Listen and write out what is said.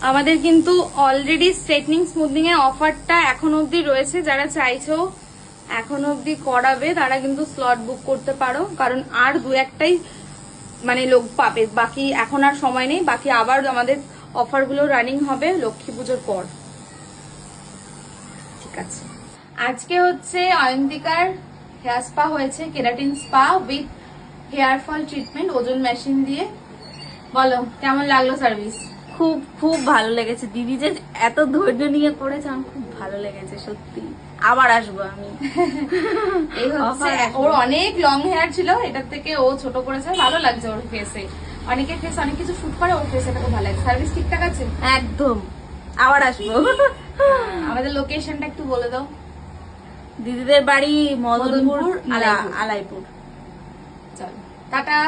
আমাদের কিন্তু already straightening smoothing এর অফারটা এখন অবধি রয়েছে। যারা চাইছো এখন অবধি করাবে, তারা কিন্তু স্লট বুক করতে পারো। কারণ আর দু একটাই মানে লোক পাবে। বাকি এখন আর সময় নেই। বাকি আবার আমাদের অফারগুলো রানিং হবে লক্ষ্মী পুজোর পর। ঠিক আছে। আজকে হচ্ছে অয়ন্তিকার হেয়ার স্পা হয়েছে, keratin spa with hair fall treatment ozone machine দিয়ে। বলো, কেমন লাগল সার্ভিস খুব খুব ভালো লেগেছে। দিদি যে এত ধৈর্য নিয়ে করেছে আমার খুব ভালো লেগেছে সত্যি। আবার আসব আমি। ওর অনেক লং হেয়ার ছিল এটার থেকে ও ছোট করেছে ভালো লাগছে ওর ফেসে অনেকের ফেস অনেক কিছু শুট করে ওর ফেসে খুব ভালো লাগে। সার্ভিস ঠিকঠাক আছে? একদম। আবার আসব। আমাদের লোকেশনটা একটু বলে দাও। দিদিদের বাড়ি মদনপুর। আলাইপুর। চলো টাটা।